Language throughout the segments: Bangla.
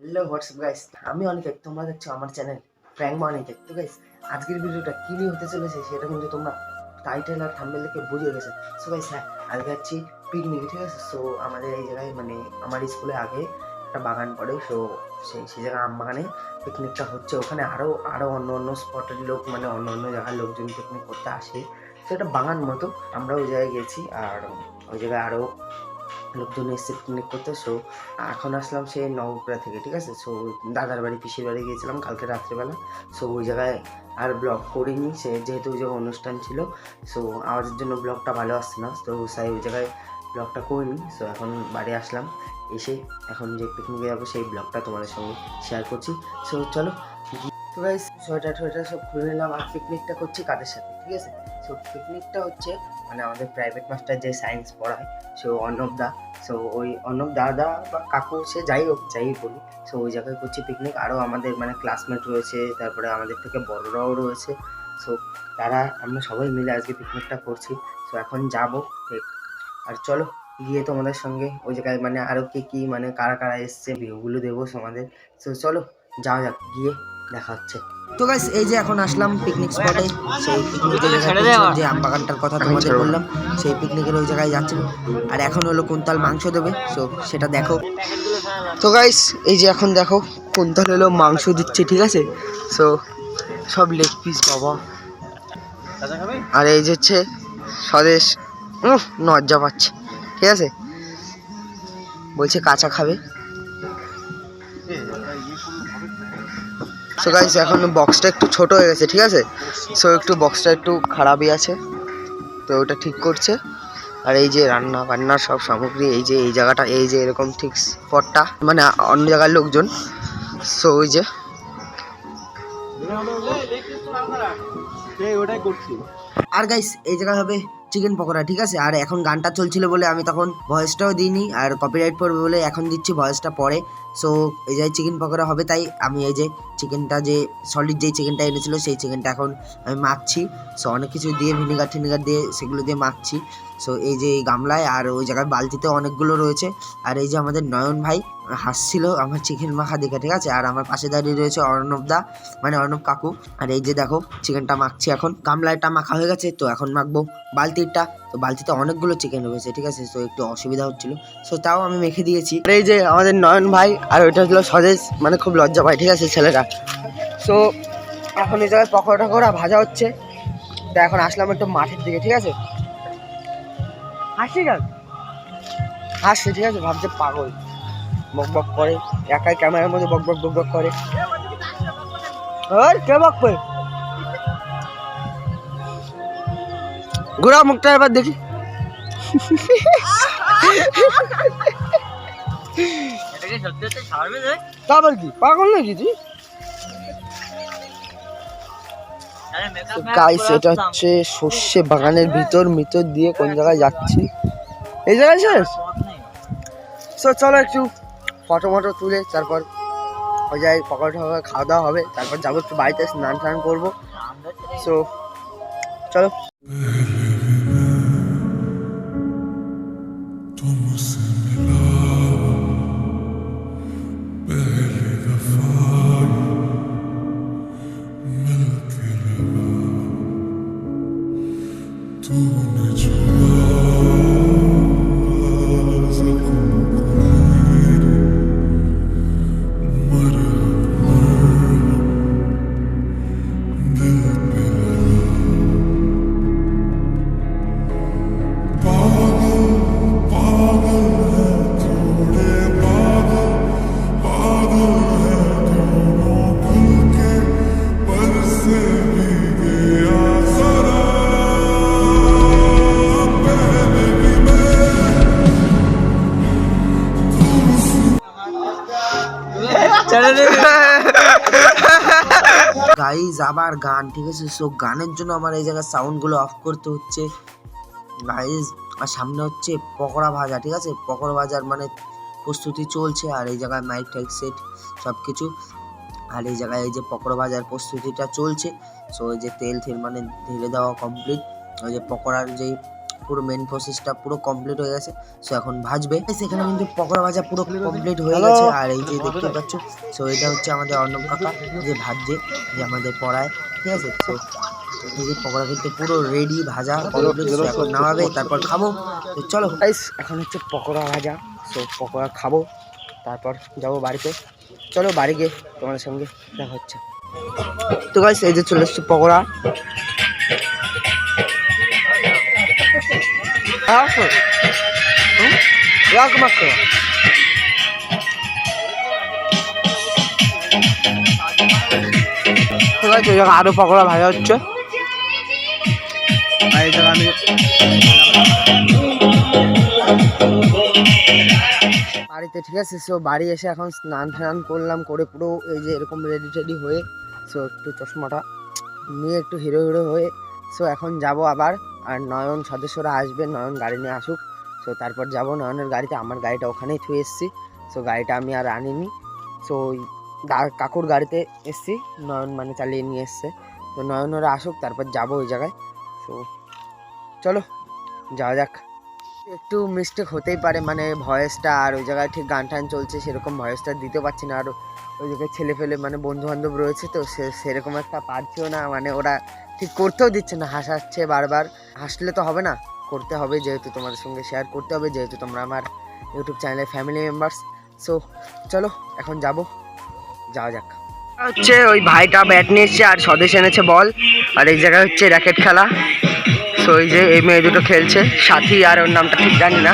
হ্যালো হোয়াটসঅ্যাপ গাইস আমি অনিকেত, তোমরা দেখছ আমার চ্যানেল প্র্যাঙ্ক অনিকেত। তো গাইস আজকের ভিডিওটা কি নিয়ে হতে চলেছে সেটা কিন্তু তোমরা টাইটেল আর থাম্বনেল দেখে বুঝে গেছে। সো গাইস হ্যাঁ আজকে যাচ্ছি পিকনিক ঠিক আছে? সো আমাদের এই জায়গায় মানে আমার স্কুলে আগে একটা বাগান পড়ে সো সেই সেই জায়গায় আম বাগানে পিকনিকটা হচ্ছে। ওখানে আরও আরও অন্য অন্য স্পটের লোক মানে অন্য অন্য জায়গার লোকজন পিকনিক করতে আসে। এটা বাগান মতো। আমরা ওই জায়গায় গেছি আর ওই জায়গায় আরও লোকজন এসছে পিকনিক করতে সো এখন আসলাম সেই নবপুরা থেকে, ঠিক আছে? সো দাদার বাড়ি, পিসির বাড়ি গিয়েছিলাম কালকে রাত্রেবেলা। সো ওই জায়গায় আর ব্লগ করিনি, সে যেহেতু ওই জায়গায় অনুষ্ঠান ছিল সো আওয়াজের জন্য ব্লগটা ভালো আসছে না, তো সাই ওই জায়গায় ব্লগটা করিনি। সো এখন বাড়ি আসলাম, এসে এখন যে পিকনিকে যাব, সেই ব্লগটা তোমাদের সঙ্গে শেয়ার করছি। সো চলো তো সোয়েটার টোয়েটার সব খুলে নিলাম, আর পিকনিকটা করছি কাদের সাথে, ঠিক আছে? সো পিকনিকটা হচ্ছে মানে আমাদের প্রাইভেট মাস্টার যে সায়েন্স পড়ায়, সো অর্ণব দা সো ওই অর্ণব দাদা বা কাকু সে যাই হোক, যাই বলি সো ওই জায়গায় করছি পিকনিক আরও আমাদের মানে ক্লাসমেট রয়েছে, তারপরে আমাদের থেকে বড়রাও রয়েছে সো তারা, আমরা সবাই মিলে আজকে পিকনিকটা করছি সো এখন যাব আর চলো, গিয়ে তোমাদের সঙ্গে ওই জায়গায় মানে আরও কি কী মানে কারা কারা এসছে ভিউগুলো দেবো তোমাদের সো চলো, যাওয়া যাক, গিয়ে দেখা হচ্ছে। তো গাইস এই যে এখন আসলাম পিকনিক স্পটে সেই পিকনিকের যে আম বাগানটার কথা তোমাদের বললাম সেই পিকনিকের ওই জায়গায় যাচ্ছিল আর এখন হলো কুন্তাল মাংস দেবে সো সেটা দেখো। তো গাইস এই যে এখন দেখো কুন্তাল হলো মাংস দিচ্ছে ঠিক আছে? সো সব লেগ পিস বাবা। আর এই যে হচ্ছে স্বদেশ উফ নজ্জা পাচ্ছে ঠিক আছে? বলছে কাঁচা খাবে। সো গাইস এখন বক্সটা একটু ছোট হয়ে গেছে ঠিক আছে? সো একটু বক্সটা একটু খারাপই আছে। তো ওটা ঠিক করছে। আর এই যে রান্না বান্নার সব সামগ্রী এই যে এই জায়গাটা এই যে এরকম ঠিক স্পটটা মানে অন্য জায়গার লোকজন। সো ওই যে। আর গাইস এই জায়গা হবে চিকেন পকোড়া, ঠিক আছে? আর এখন গানটা চলছিল বলে আমি তখন ভয়েসটাও দিইনি, আর কপিরাইট পড়বে বলে এখন দিচ্ছি ভয়েসটা পরে। সো এই যে চিকেন পকোড়া হবে তাই আমি এই যে চিকেনটা যে সলিড যেই চিকেনটা এনেছিল সেই চিকেনটা এখন আমি মাখছি। সো অনেক কিছু দিয়ে ভিনেগার ঠিনেগার দিয়ে সেগুলো দিয়ে মাখছি। সো এই যে এই গামলায় আর ওই জায়গায় বালতিতে অনেকগুলো রয়েছে। আর এই যে আমাদের নয়ন ভাই হাসছিল আমার চিকেন মাখা দেখে, ঠিক আছে? আর আমার পাশে দাঁড়িয়ে রয়েছে অর্ণব দা মানে অর্ণব কাকু। আর এই যে দেখো, চিকেনটা মাখছি এখন। গামলাটা মাখা হয়ে গেছে, তো এখন মাখবো বালতিটা তো বালতিতে অনেকগুলো চিকেন রয়েছে, ঠিক আছে? তো একটু অসুবিধা হচ্ছিল। সো তাও আমি মেখে দিয়েছি। আর এই যে আমাদের নয়ন ভাই, আর ওইটা হলো স্বদেশ মানে খুব লজ্জা পায়, ঠিক আছে, ছেলেরা? সো এখন এই জায়গায় পকোড়া টকোড়া ভাজা হচ্ছে। তো এখন আসলাম একটু মাঠের দিকে, ঠিক আছে? হাসি গেল। হাসছে ঠিক আছে ভাবছে পাগল। বক বক করে একাই ক্যামেরার মধ্যে বক বক বক বক করে। আর কে বক করে ঘোরা মুখটা এবার দেখি। তারপর কি পাগল নাকি তুই? গাইস এটা হচ্ছে সর্ষে বাগানের ভিতর ভিতর দিয়ে কোন জায়গায় যাচ্ছি? এই জায়গায় শেষ? সো চলো একটু ফটো মটো তুলে তারপর ওই জায়গায় পকোড়া হবে খাওয়া দাওয়া হবে। তারপর যাব একটু বাড়িতে স্নান টান করব। সো চলো। গাইজ আবার গান, ঠিক আছে? সো গানের জন্য আমার এই জায়গায় সাউন্ডগুলো অফ করতে হচ্ছে। গাইজ আর সামনে হচ্ছে পকোড়া ভাজা, ঠিক আছে? পকোড়া ভাজার মানে প্রস্তুতি চলছে, আর এই জায়গায় মাইক টাইক সেট সব কিছু আর এই জায়গায় এই যে পকোড়া ভাজার প্রস্তুতিটা চলছে। সো এই যে তেল, থেল মানে ঢেলে দেওয়া কমপ্লিট ওই যে পকোড়ার যেই পুরো মেন প্রসেসটা পুরো কমপ্লিট হয়ে গেছে। সো এখন ভাজবে। সেখানে কিন্তু পকোড়া ভাজা পুরো কমপ্লিট হয়ে গেছে। আর এই যে দেখতে পাচ্ছ সো এটা হচ্ছে আমাদের অর্ণব কাকা যে ভাজছে যে আমাদের পড়ায়। ঠিক আছে? তো এই যে পকোড়া কিন্তু পুরো রেডি ভাজা কমপ্লিট এখন নামাবে তারপর খাব। তো চলো। এখন হচ্ছে পকোড়া ভাজা। সো পকোড়া খাব তারপর যাব বাড়িতে। চলো বাড়ি গিয়ে তোমার সঙ্গে দেখা হচ্ছে। তো গাইস এই যে চলে এসছে পকোড়া। রাখ মাত্র ঠিক আছে জায়গায় আরও পকোড়া ভাজা হচ্ছে। বাড়িতে, ঠিক আছে? সো বাড়ি এসে এখন স্নান টান করলাম, করে পুরো এই যে এরকম রেডি টেডি হয়ে সো একটু চশমাটা নিয়ে একটু হিরো হিরো হয়ে সো এখন যাব আবার আর নয়ন সদস্যরা আসবে, নয়ন গাড়ি নিয়ে আসুক। সো তারপর যাব নয়নের গাড়িতে। আমার গাড়িটা ওখানেই থুয়ে এসেছি। সো গাড়িটা আমি আর আনিনি। সো ওই কাকুর গাড়িতে এসেছি। নয়ন মানে চালিয়ে নিয়ে এসছে। তো নয়ন ওরা আসুক, তারপর যাব ওই জায়গায়। সো চলো, যাওয়া যাক। একটু মিস্টেক হতেই পারে মানে ভয়েসটা আর ওই জায়গায় ঠিক গান টান চলছে, সেরকম ভয়েসটা দিতে পারছি না। আর ওই জায়গায় ছেলে ফেলে মানে বন্ধু বান্ধব রয়েছে তো, সে সেরকম একটা পারছেও না। মানে ওরা ঠিক করতেও দিচ্ছে না, হাসাচ্ছে বারবার। হাসলে তো হবে না, করতে হবে যেহেতু তোমাদের সঙ্গে শেয়ার করতে হবে, যেহেতু তোমরা আমার ইউটিউব চ্যানেলের ফ্যামিলি মেম্বার্স সো চলো, এখন যাব, যাওয়া যাক। হচ্ছে ওই ভাইটা ব্যাট নিয়ে আর স্বদেশ এনেছে বল আর এই জায়গায় হচ্ছে র্যাকেট খেলা। সো এই যে এই মেয়ে দুটো খেলছে, সাথী আর ওর নামটা ঠিক জানি না।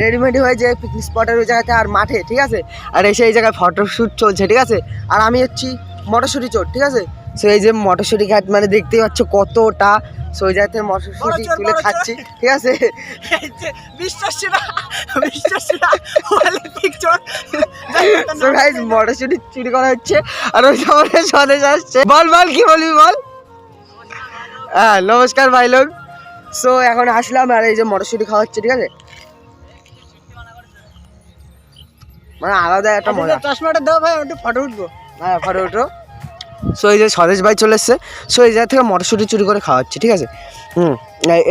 রেডিমেডি হয়েছে পিকনিক স্পটের ওই জায়গাতে আর মাঠে ঠিক আছে? আর এসে এই জায়গায় ফটোশ্যুট চলছে ঠিক আছে? আর আমি হচ্ছি মটরশুটি চোর ঠিক আছে? সো এই যে মটরশুটি ঘাট মানে দেখতেই পাচ্ছ কতটা। সো ওই জায়গাতে মটরশুটি তুলে খাচ্ছি ঠিক আছে? সো গাইস মটরশুটি চুরি করা হচ্ছে আর ওই সামনে স্বদেশ আসছে। বল বল কি বলবি বল? হ্যাঁ নমস্কার ভাই লোক। সো এখন আসলাম আর এই যে মটরশুটি খাওয়া হচ্ছে ঠিক আছে? মানে আলাদা একটা মজা। চশমাটা দাও ভাই একটু ফটো উঠবো। হ্যাঁ ফটো ওঠো সো এই যে স্বদেশ ভাই চলে এসছে। সো এই জায়গা থেকে মটরশুটি চুরি করে খাওয়া হচ্ছে ঠিক আছে? হুম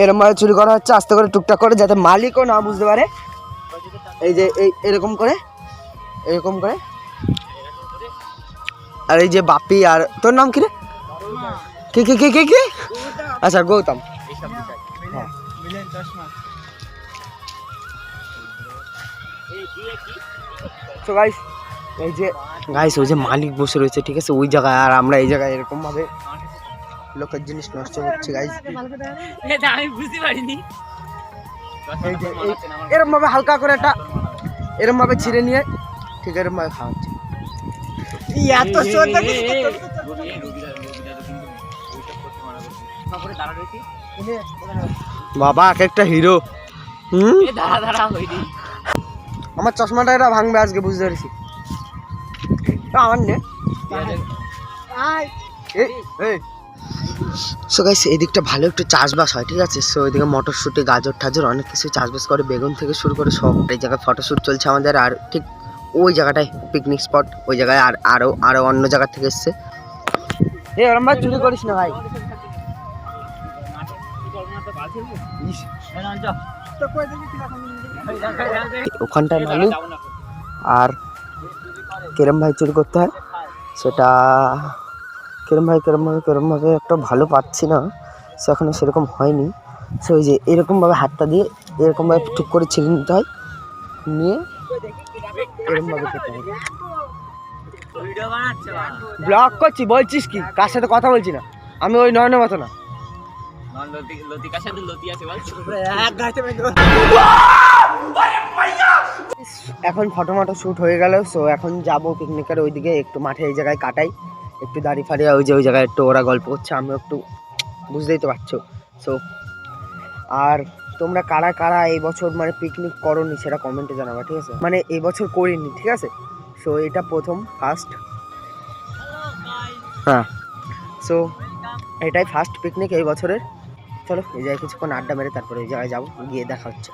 এরকম ভাবে চুরি করা হচ্ছে আস্তে করে টুকটাক করে যাতে মালিকও না বুঝতে পারে। এই যে এই এরকম করে এরকম করে। আর এই যে বাপি আর তোর নাম কি রে? কি কি কি কি কি? আচ্ছা গৌতম। হ্যাঁ। তো গাইস এই যে গাইস ওই যে মালিক বসে রয়েছে ঠিক আছে ওই জায়গায় আর আমরা এই জায়গায় এরকম ভাবে লোকের জিনিস নষ্ট করছি গাইস আমি বুঝতে পারিনি এই যে এরকম ভাবে হালকা করে একটা এরকম ভাবে ছিঁড়ে নিয়ে ঠিক এরকম ভাবে খাওয়া হচ্ছে এত বাবা এক একটা হিরো হুম দাঁড়া দাঁড়া হইনি আমার চশমাটা এটা ভাঙবে আজকে বুঝতে পেরেছি। আমার নে। সো গাইস এদিকটা ভালো একটু চাষবাস হয় ঠিক আছে? সো এদিকে মটরশুটি গাজর টাজর অনেক কিছু চাষবাস করে বেগুন থেকে শুরু করে সব এই জায়গায় ফটোশ্যুট চলছে আমাদের আর ঠিক ওই জায়গাটায় পিকনিক স্পট ওই জায়গায় আর আরও আরও অন্য জায়গা থেকে এসছে। এ ওরম ভাই চুরি করিস না ভাই। ওখানটায় ভালো আর কেরম ভাই চুরি করতে হয়? সেটা কেরম ভাই, কেরম ভাবে কেরম ভাবে একটা ভালো পাচ্ছি না। সে এখনও সেরকম হয়নি। সে ওই যে এরকমভাবে হাতটা দিয়ে এরকমভাবে টুক করে ছিঁড়ে নিতে হয়। নিয়ে এরকমভাবে খেতে হয়। ব্লগ করছি, বলছিস কি? কার সাথে কথা বলছি না? আমি ওই নয়নের মতো না। লতিকার সাথে লতি আছে বল এখন ফটো মটো শ্যুট হয়ে গেল সো এখন যাব পিকনিকের ওইদিকে একটু মাঠে এই জায়গায় কাটাই। একটু দাঁড়িয়ে ফাড়িয়ে ওই যে ওই জায়গায় একটু ওরা গল্প করছে আমিও একটু বুঝতেই তো পারছ। সো আর তোমরা কারা কারা এই বছর মানে পিকনিক করনি সেটা কমেন্টে জানাবা ঠিক আছে? মানে এই বছর করিনি ঠিক আছে? সো এটা প্রথম ফার্স্ট হ্যাঁ। সো এটাই ফার্স্ট পিকনিক এই বছরের। চলো এই জায়গায় কিছুক্ষণ আড্ডা মেরে তারপরে এই জায়গায় যাব গিয়ে দেখা হচ্ছে।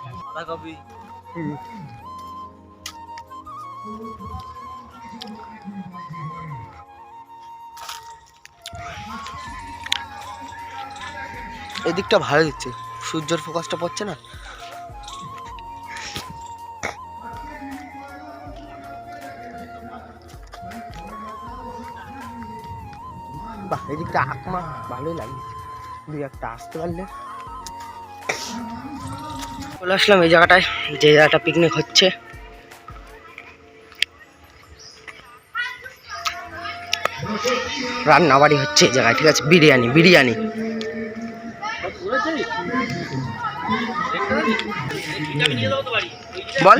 এদিকটা ভালো দিচ্ছে সূর্যের ফোকাসটা পড়ছে না? বাহ এদিকটা আকমা ভালোই লাগে দুই একটা আসতে পারলে। চলে আসলাম এই জায়গাটায়, যে জায়গাটা পিকনিক হচ্ছে। রান্না বাড়ি হচ্ছে এই জায়গায়, ঠিক আছে? বিরিয়ানি বিরিয়ানি। বল।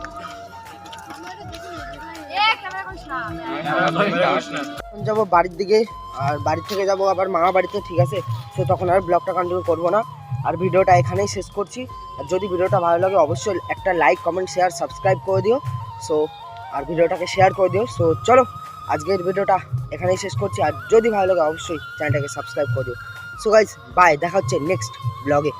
যাব বাড়ির দিকে, আর বাড়ি থেকে যাব আবার মামা বাড়িতে, ঠিক আছে? সো তখন আর ব্লগটা কন্টিনিউ করব না। আর ভিডিওটা এখানেই শেষ করছি। আর যদি ভিডিওটা ভালো লাগে, অবশ্যই একটা লাইক কমেন্ট শেয়ার সাবস্ক্রাইব করে দিও। সো আর ভিডিওটাকে শেয়ার করে দিও। সো চলো, আজকের ভিডিওটা এখানেই শেষ করছি। আর যদি ভালো লাগে, অবশ্যই চ্যানেলটাকে সাবস্ক্রাইব করে দিও। সো গাইজ বাই দেখা হচ্ছে নেক্সট ব্লগে